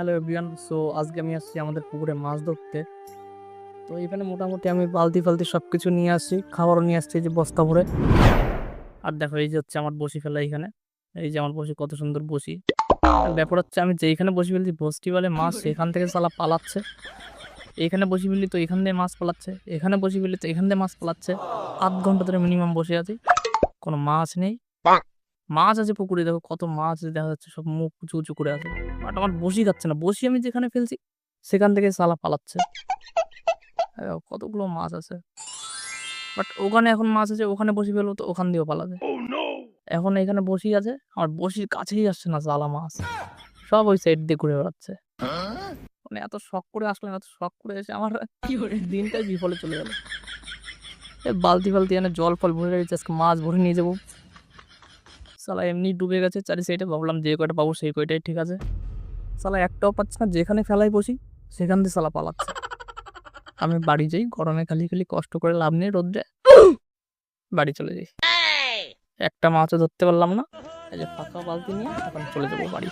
Hello everyone so আজকে আমি আসছি আমাদের পুকুরে মাছ ধরতে। তো এখানে মোটামুটি আমি বালতি ফালতি সব কিছু নিয়ে আসছি, খাবারও নিয়ে আসছি যে বস্তা ভরে। আর দেখো এই যে হচ্ছে আমার বসি ফেলা এখানে। এই যে আমার বসি কত সুন্দর বসি। ব্যাপার হচ্ছে আমি যেইখানে বসি ফেলছি বসটি বলে মাছ সেখান থেকে সালা পালাচ্ছে। এখানে বসি ফেললি তো এখান দিয়ে মাছ পালাচ্ছে। এখানে বসি ফেললি তো এখান দিয়ে মাছ পালাচ্ছে। আধ ঘণ্টা ধরে মিনিমাম বসে আছি। কোনো মাছ নেই। মাছ আছে পুকুরে দেখো কত মাছ আছে দেখা যাচ্ছে সব মুখ উঁচু উঁচু করে আছে। বাট আমার বসি খাচ্ছে না বসি আমি যেখানে ফেলছি সেখান থেকে সালা পালাচ্ছে। কতগুলো মাছ আছে। বাট ওখানে এখন মাছ আছে ওখানে বসি ফেলব তো ওখান দিয়েও পালাবে। এখন এখানে বসি আছে আমার বসির কাছেই আসছে না জ্বালা মাছ। সব ওই সাইড দিয়ে ঘুরে বেড়াচ্ছে। মানে এত শখ করে আসলাম এত শখ করে এসে আমার দিনটাই বিফলে চলে গেল। এ বালতি ফালতি এনে জল ফল ভরে রেখেছে আজকে মাছ ভরে নিয়ে যাব। সালা এমনি ডুবে গেছে, চারি সাইডে ভাবলাম যে কয়টা পাবো সেই কয়টাই ঠিক আছে। সালা একটাও পাচ্ছি না, যেখানে ফেলাই বসি, সেখান দিয়ে সালা পালাচ্ছে। আমি বাড়ি যাই, গরমে খালি খালি কষ্ট করে লাভ নেই রোদ্রে। বাড়ি চলে যাই। একটা মাছও ধরতে পারলাম না। এই যে ফাঁকা বালতি নিয়ে এখন চলে যাব বাড়ি।